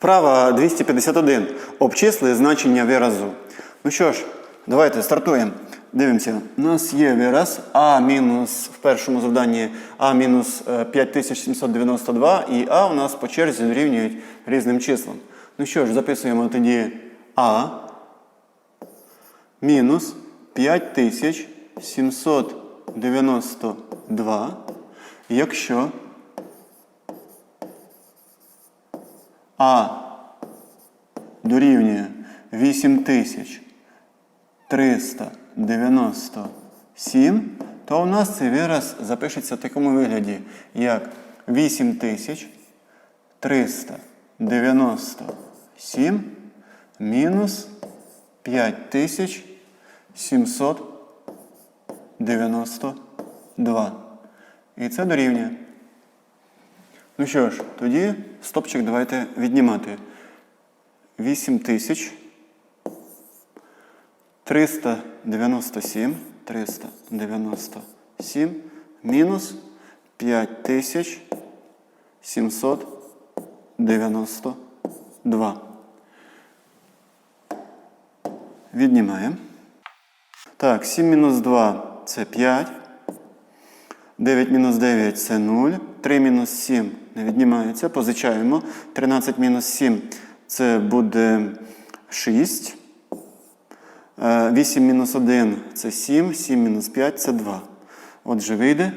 Вправа 251. Обчисли значення виразу. Ну що ж, давайте стартуємо. Дивимося. У нас є вираз А мінус в першому завданні А мінус е, 5792 і А у нас по черзі дорівнюють різним числам. Ну що ж, записуємо тоді А мінус 5792, якщо А дорівнює 8397, то у нас цей вираз запишеться в такому вигляді, як 8397 мінус 5792. І це дорівнює. Ну що ж, тоді стопчик давайте віднімати. 8397 397 мінус 5792. Віднімаємо. Так, 7 мінус 2 це 5. 9 мінус 9 це 0. 3 мінус 7 не віднімається. Позичаємо. 13 мінус 7 це буде 6. 8 мінус 1 це 7. 7 мінус 5 це 2. Отже, вийде.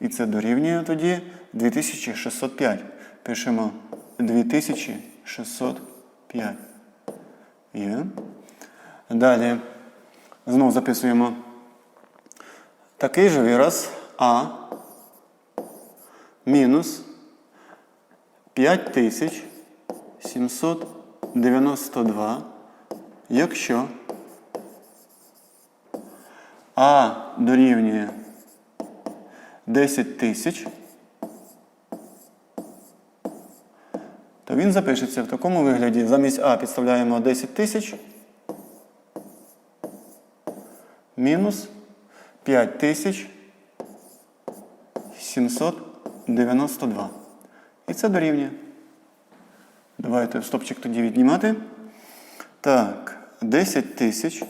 І це дорівнює тоді 2605. Пишемо 2605. Є. Далі. Знову записуємо. Такий же вираз А мінус 5792, якщо А дорівнює 10 тисяч, то він запишеться в такому вигляді. Замість А підставляємо 10 тисяч мінус 5792. І це дорівнює. Давайте стопчик тоді віднімати. Так, 10 тисяч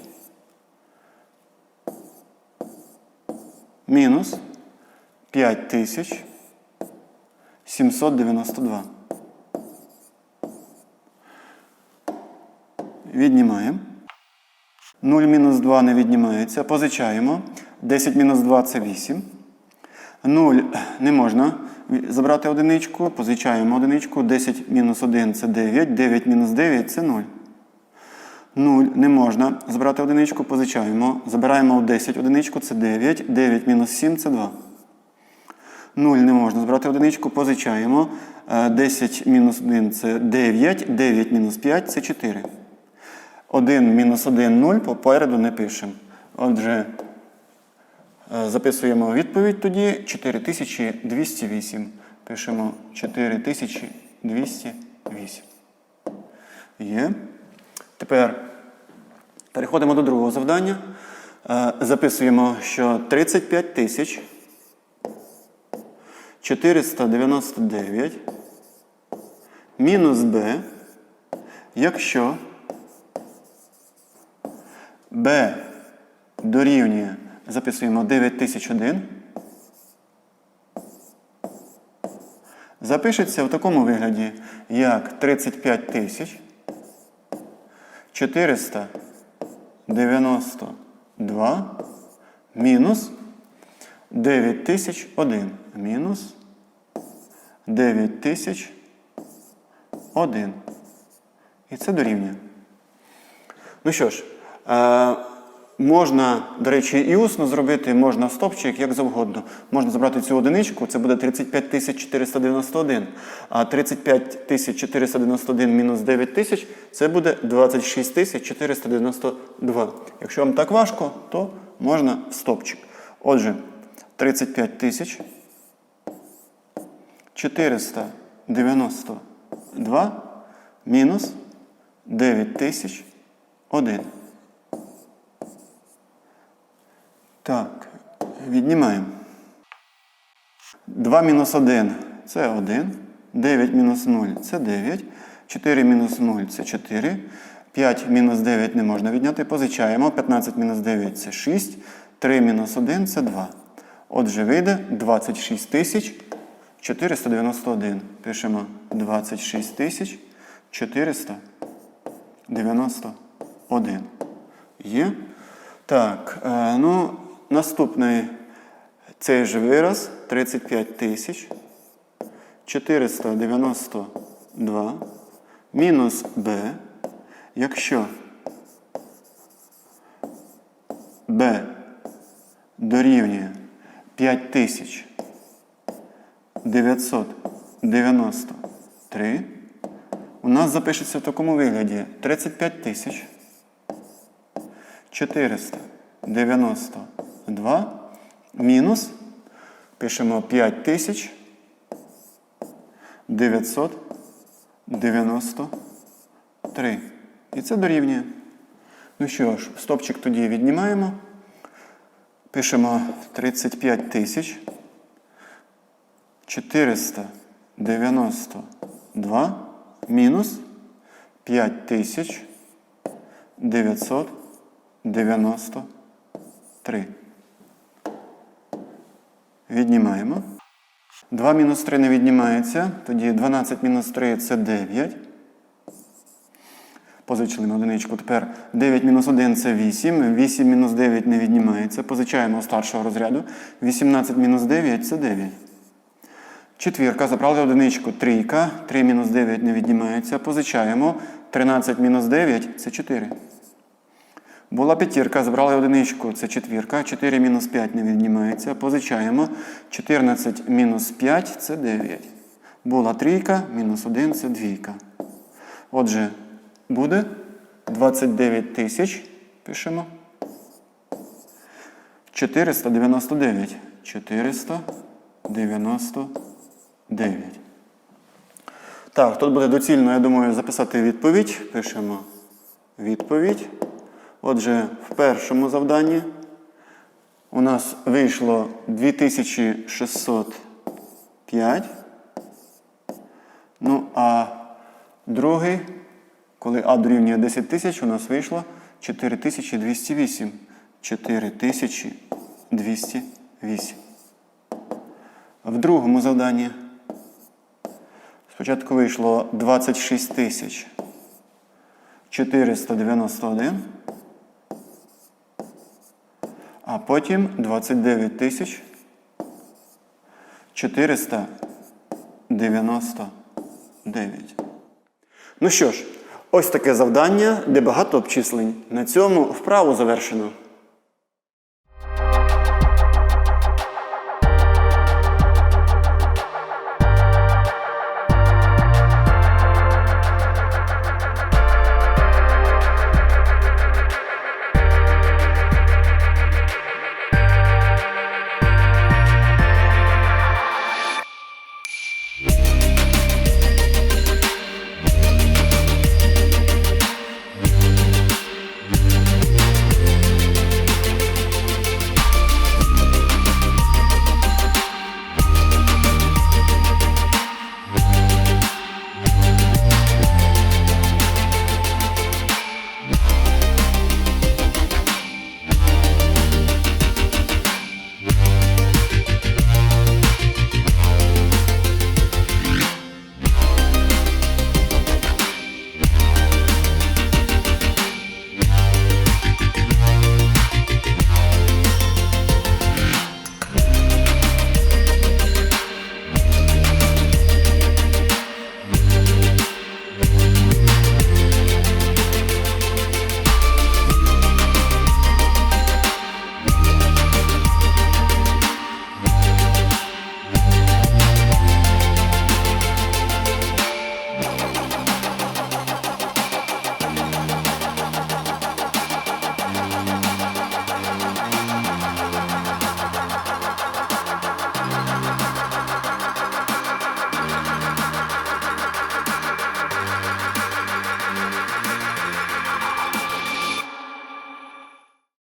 мінус 5 тисяч 792. Віднімаємо. 0 мінус 2 не віднімається. Позичаємо. 10 мінус 2 це 8. 0 не можна забрати одиничку. Позичаємо одиничку. 10 мінус 1 це 9. 9 мінус 9 це 0. 0 не можна забрати одиничку. Позичаємо. Забираємо 10 одиничку це 9. 9 мінус 7 це 2. 0 не можна збирати одиничку, позичаємо. Е, 10 мінус 1 це 9. 9 мінус 5 це 4. 1 мінус 1 0 попереду не пишемо. Отже, е, записуємо відповідь тоді 4208. Пишемо 4208. Є. Тепер переходимо до другого завдання. Е, Записуємо, що 35 тисяч 499 мінус b, якщо b дорівнює, записуємо 9001, запишеться в такому вигляді, як 35 тисяч 492 мінус 9001 мінус 9001. І це дорівнює. Ну що ж, е, можна, до речі, і усно зробити, можна стопчик, як завгодно. Можна забрати цю одиничку, це буде 35 491. А 35 491 мінус 9 тисяч це буде 26 492. Якщо вам так важко, то можна стопчик. Отже, 35 тисяч 492 мінус 9 тисяч 1. Так, віднімаємо. 2 мінус 1 це 1. 9 мінус 0 це 9. 4 мінус 0 це 4. 5 мінус 9 не можна відняти. Позичаємо. 15 мінус 9 це 6. 3 мінус 1 це 2. Отже, вийде 26 тисяч 491. Пишемо 26 тисяч 491. Є. Так, е, ну, наступний цей же вираз 35 тисяч 492 мінус b, якщо b дорівнює 5993, у нас запишеться в такому вигляді. 35 тисяч 492 мінус, пишемо 5000 993. І це дорівнює. Ну що ж, стопчик тоді віднімаємо. Пишемо 35 тисяч 492 мінус 5 тисяч 993. Віднімаємо. 2 мінус 3 не віднімається. Тоді 12 мінус 3 це 9. Позичили одиничку. Тепер 9 мінус 1 це 8. 8 мінус 9 не віднімається. Позичаємо старшого розряду. 18 мінус 9 це 9. Четвірка. Забрали одиничку. Трійка. 3 мінус 9 не віднімається. Позичаємо. 13 мінус 9 це 4. Була п'ятірка, забрали одиничку, це четвірка. 4 мінус 5 не віднімається. Позичаємо. 14 мінус 5 це 9. Була трійка, мінус 1 це двійка. Отже, буде 29 тисяч. Пишемо. 499. 499. Так, тут буде доцільно, я думаю, записати відповідь. Пишемо відповідь. Отже, в першому завданні у нас вийшло 2605. Ну, а другий, коли А дорівнює 10 тисяч, у нас вийшло 4208. 4208. В другому завданні спочатку вийшло 26 491. А потім 29 тисяч 499. Ну що ж, ось таке завдання, де багато обчислень. На цьому вправу завершено.